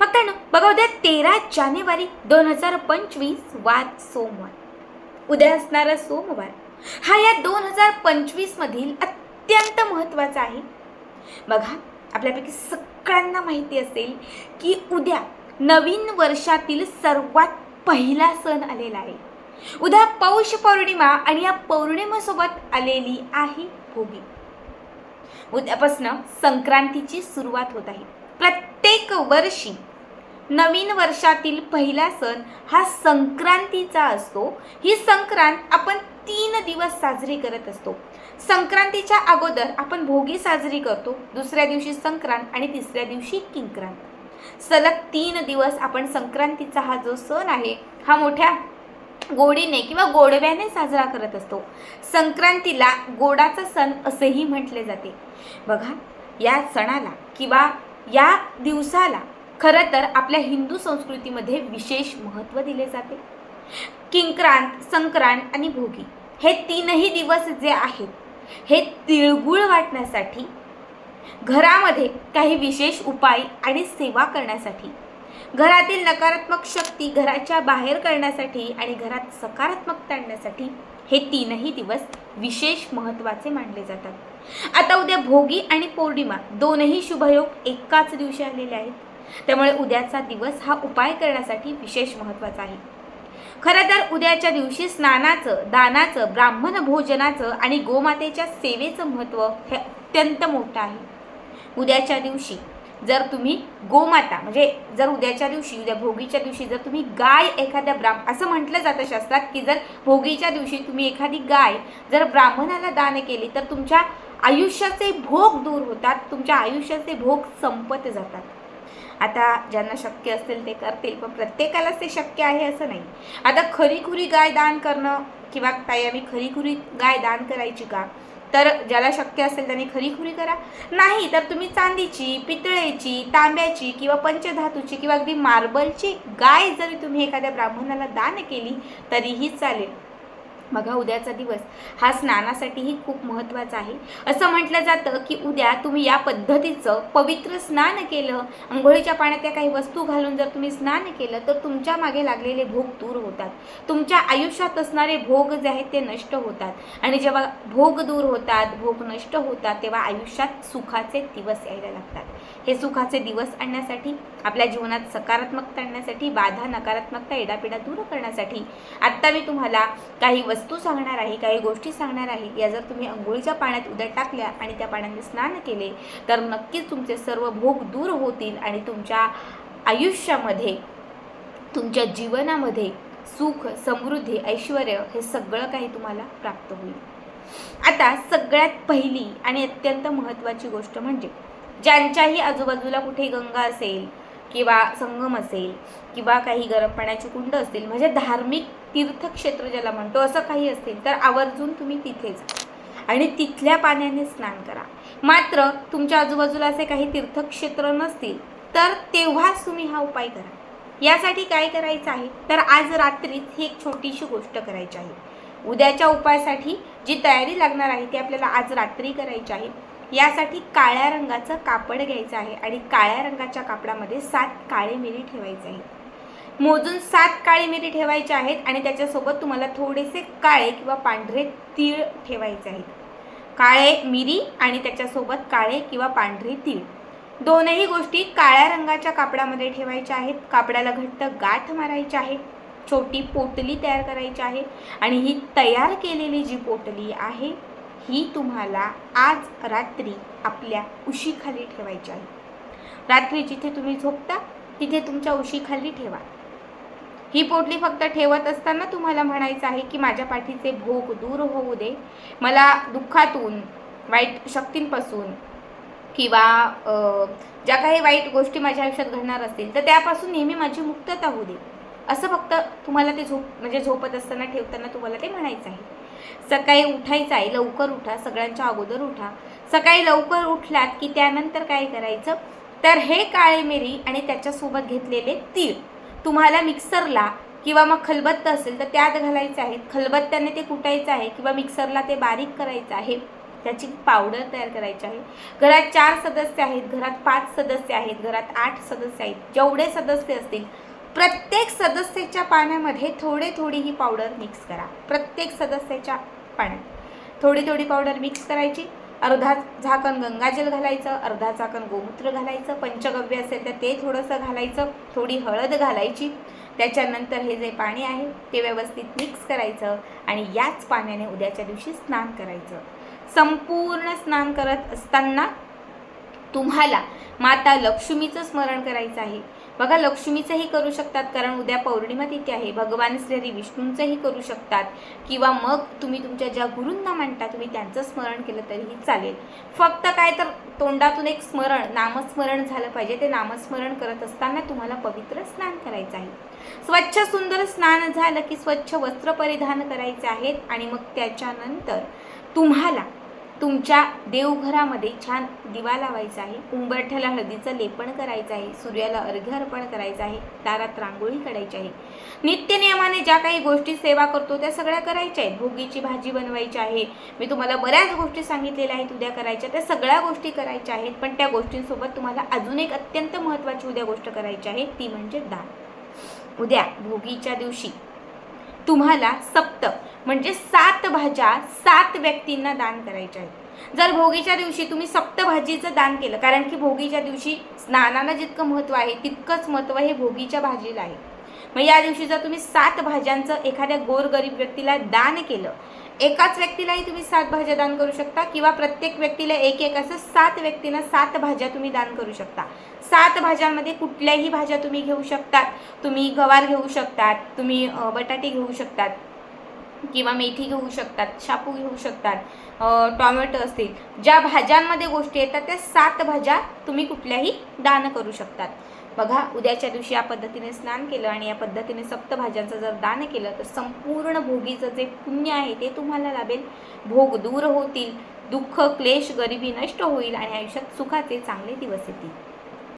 मित्रांनो बघा उद्या तेरा जानेवारी दोन हजार पंचवीस वार सोमवार. उद्या असणारा सोमवार. हा या दोन हजार पंचवीस मधील अत्यंत महत्त्वाचा आहे. बघा आपल्यापैकी सगळ्यांना माहिती असेल की उद्या नवीन वर्षातील सर्वात पहिला सण आलेला आहे. उद्या पौष पौर्णिमा आणि या पौर्णिमेसोबत आलेली आहे भोगी. उद्यापासनं संक्रांतीची सुरुवात होत आहे. प्रत्येक वर्षी नवीन वर्षातील पहिला सण हा संक्रांतीचा असतो. ही संक्रांत आपण तीन दिवस साजरी करत असतो. संक्रांतीच्या अगोदर आपण भोगी साजरी करतो दुसऱ्या दिवशी संक्रांत आणि तिसऱ्या दिवशी किंक्रांत. सलग तीन दिवस आपण संक्रांतीचा हा जो सण आहे हा मोठ्या गोडीने किंवा गोडव्याने साजरा करत असतो. संक्रांतीला गोडाचा सण असेही म्हटले जाते. बघा या सणाला किंवा या दिवसाला खरं तर आपल्या हिंदू संस्कृतीमध्ये विशेष महत्त्व दिले जाते. किंक्रांत संक्रांत आणि भोगी हे तीनही दिवस जे आहेत हे तिळगुळ वाटण्यासाठी घरामध्ये काही विशेष उपाय आणि सेवा करण्यासाठी घरातील नकारात्मक शक्ती घराच्या बाहेर करण्यासाठी आणि घरात सकारात्मकता आणण्यासाठी हे तीनही दिवस विशेष महत्त्वाचे मानले जातात. आता उद्या भोगी आणि पौर्णिमा दोनही शुभयोग एकाच दिवशी आलेले आहेत. त्यामुळे उद्याचा दिवस हा उपाय करण्यासाठी विशेष महत्त्वाचा आहे. खरं तर उद्याच्या दिवशी स्नानाचं दानाचं ब्राह्मण भोजनाचं आणि गोमातेच्या सेवेचं महत्त्व हे अत्यंत मोठं आहे. उद्याच्या दिवशी जर तुम्ही गोमाता म्हणजे जर उद्याच्या दिवशी उद्या भोगीच्या दिवशी जर तुम्ही गाय एखाद्या ब्राह्म असं म्हटलं जातं शास्त्रात की जर भोगीच्या दिवशी तुम्ही एखादी गाय जर ब्राह्मणाला दान केली तर तुमच्या आयुष्याचे भोग दूर होतात तुमच्या आयुष्याचे भोग संपत जातात. आता ज्यांना शक्य असेल ते करतील पण प्रत्येकालाच ते शक्य आहे असं नाही. आता खरीखुरी गाय दान करणं किंवा ताई आम्ही खरीखुरी गाय दान करायची का? तर ज्याला शक्य असेल त्याने खरीखुरी करा. नाही तर तुम्ही चांदीची पितळेची तांब्याची किंवा पंचधातूची किंवा अगदी मार्बलची गाय जरी तुम्ही एखाद्या ब्राह्मणाला दान केली तरीही चालेल. बघा उद्याचा दिवस. हा स्नानासाठीही खूप महत्त्वाचा आहे. असं म्हटलं जातं की उद्या तुम्ही या पद्धतीचं पवित्र स्नान केलं आंघोळीच्या पाण्यात त्या काही वस्तू घालून जर तुम्ही स्नान केलं तर तुमच्या मागे लागलेले भोग दूर होतात. तुमच्या आयुष्यात असणारे भोग जे आहेत ते नष्ट होतात. आणि जेव्हा भोग दूर होतात भोग नष्ट होतात तेव्हा आयुष्यात सुखाचे दिवस यायला लागतात. हे सुखाचे दिवस आणण्यासाठी आपल्या जीवनात सकारात्मकता आणण्यासाठी बाधा नकारात्मकता एडापिडा दूर करण्यासाठी आत्ता मी तुम्हाला काही वस्तू सांगणार आहे काही गोष्टी सांगणार आहे या जर तुम्ही अंघोळीच्या पाण्यात उद्या टाकल्या आणि त्या पाण्याने स्नान केले तर नक्कीच तुमचे सर्व भोग दूर होतील आणि तुमच्या आयुष्यामध्ये तुमच्या जीवनामध्ये सुख समृद्धी ऐश्वर हे सगळं काही तुम्हाला प्राप्त होईल. आता सगळ्यात पहिली आणि अत्यंत महत्त्वाची गोष्ट म्हणजे ज्यांच्याही आजूबाजूला कुठे गंगा असेल किंवा संगम असेल किंवा काही गरम पाण्याची कुंड असतील म्हणजे धार्मिक तीर्थक्षेत्र ज्याला म्हणतो असं काही असेल तर आवर्जून तुम्ही तिथे जा. आणि तिथल्या पाण्याने स्नान करा. मात्र तुमच्या आजूबाजूला असे काही तीर्थक्षेत्र नसतील तर तेव्हाच तुम्ही हा उपाय करा. यासाठी काय करायचं आहे? तर आज रात्रीच ही एक छोटीशी गोष्ट करायची आहे. उद्याच्या उपायासाठी जी तयारी लागणार आहे ती आपल्याला आज रात्री करायची आहे. यासाठी काळ्या रंगाचं कापड घ्यायचं आहे आणि काळ्या रंगाच्या कापडामध्ये सात काळे मिरी ठेवायचे आहेत. मोजून सात काळी मिरी ठेवायचे आहेत आणि त्याच्यासोबत तुम्हाला थोडेसे काळे किंवा पांढरे तीळ ठेवायचे आहेत. काळे मिरी आणि त्याच्यासोबत काळे किंवा पांढरे तीळ. दोनही गोष्टी काळ्या रंगाच्या कापडामध्ये ठेवायच्या आहेत. कापडाला घट्ट गाठ मारायची आहे. छोटी पोटली तयार करायची आहे आणि ही तयार केलेली जी पोटली आहे ही तुम्हाला आज रात्री आपल्या उशीखाली ठेवायची आहे. रात्री जिथे तुम्ही झोपता तिथे तुमच्या उशीखाली ठेवा. ही पोटली फक्त ठेवत असताना तुम्हाला म्हणायचं आहे की माझ्या पाठीचे भोग दूर होऊ दे. मला दुःखातून वाईट शक्तींपासून किंवा ज्या काही वाईट गोष्टी माझ्या आयुष्यात घडणार असतील तर त्यापासून नेहमी माझी मुक्तता होऊ दे. असं फक्त तुम्हाला ते झोप म्हणजे झोपत असताना ठेवताना तुम्हाला ते म्हणायचं आहे. सकाळी उठायचं आहे लवकर उठा सगळ्यांच्या अगोदर उठा. सकाळी लवकर उठलात की त्यानंतर काय करायचं? तर हे काळे मिरी आणि त्याच्यासोबत घेतलेले तीळ. तुम्हाला मिक्सरला किंवा मग खलबत्त असेल तर त्यात घालायचं आहेत खलबत्त्याने ते कुटायचं आहे किंवा मिक्सरला ते बारीक करायचं आहे. त्याची पावडर तयार करायची आहे. घरात चार सदस्य आहेत घरात पाच सदस्य आहेत घरात आठ सदस्य आहेत. जेवढे सदस्य असतील प्रत्येक सदस्याच्या पाण्यामध्ये थोडे थोडी ही पावडर मिक्स करा. प्रत्येक सदस्याच्या पाण्यात. थोडी थोडी पावडर मिक्स करायची. अर्धा झाकण गंगाजल घालायचं अर्धा झाकण गोमूत्र घालायचं पंचगव्य असेल तर ते थोडंसं घालायचं थोडी हळद घालायची. त्याच्यानंतर हे जे पाणी आहे ते व्यवस्थित मिक्स करायचं आणि याच पाण्याने उद्याच्या दिवशी स्नान करायचं. संपूर्ण स्नान करत असताना तुम्हाला माता लक्ष्मीचं स्मरण करायचं आहे. बघा लक्ष्मीचंही करू शकतात कारण उद्या पौर्णिमा तिथी आहे. भगवान श्री विष्णूंचंही करू शकतात. किंवा मग तुम्ही तुमच्या ज्या गुरूंना म्हणता तुम्ही त्यांचं स्मरण केलं तरीही चालेल. फक्त काय तर तोंडातून एक स्मरण नामस्मरण झालं पाहिजे. ते नामस्मरण करत असताना तुम्हाला पवित्र स्नान करायचं आहे. स्वच्छ सुंदर स्नान झालं की स्वच्छ वस्त्र परिधान करायचे आहेत आणि मग त्याच्यानंतर तुम्हाला तुमच्या देवघरामध्ये छान दिवा लावायचा आहे उंबरठ्याला हळदीचं लेपन करायचं आहे सूर्याला अर्घ्य अर्पण करायचं आहे दारात रांगोळी काढायची आहे. नित्यनियमाने ज्या काही गोष्टी सेवा करतो त्या सगळ्या करायच्या आहेत. भोगीची भाजी बनवायची आहे. मी तुम्हाला बऱ्याच गोष्टी सांगितलेल्या आहेत उद्या करायच्या त्या सगळ्या गोष्टी करायच्या आहेत पण त्या गोष्टींसोबत तुम्हाला अजून एक अत्यंत महत्त्वाची उद्या गोष्ट करायची आहे ती म्हणजे दान. उद्या भोगीच्या दिवशी तुम्हाला सप्त म्हणजे सात भाज्या सात व्यक्तींना दान करायच्या आहेत. जर भोगीच्या दिवशी तुम्ही सप्त भाजीचं दान केलं कारण की भोगीच्या दिवशी स्नानाला जितकं महत्त्व आहे तितकंच महत्त्व हे भोगीच्या भाजीला आहे. मग या दिवशी जर तुम्ही सात भाज्यांचं एखाद्या गोरगरीब व्यक्तीला दान केलं एकाच व्यक्तीलाही तुम्ही सात भाज्या दान करू शकता किंवा प्रत्येक व्यक्तीला एक एक असं सात व्यक्तींना सात भाज्या तुम्ही दान करू शकता. सात भाज्यांमध्ये कुठल्याही भाज्या तुम्ही घेऊ शकतात. तुम्ही गवार घेऊ शकतात तुम्ही बटाटे घेऊ शकतात. किंवा मेथी घेऊ शकतात शापू घेऊ शकतात टॉमॅटो असतील. ज्या भाज्यांमध्ये गोष्टी येतात त्या सात भाज्या तुम्ही कुठल्याही दान करू शकतात. बघा उद्याच्या दिवशी या पद्धतीने स्नान केलं आणि या पद्धतीने सप्त भाज्यांचं जर दान केलं तर संपूर्ण भोगीचं जे पुण्य आहे ते तुम्हाला लाभेल. भोग दूर होतील दुःख क्लेश गरिबी नष्ट होईल आणि आयुष्यात सुखाचे चांगले दिवस येतील.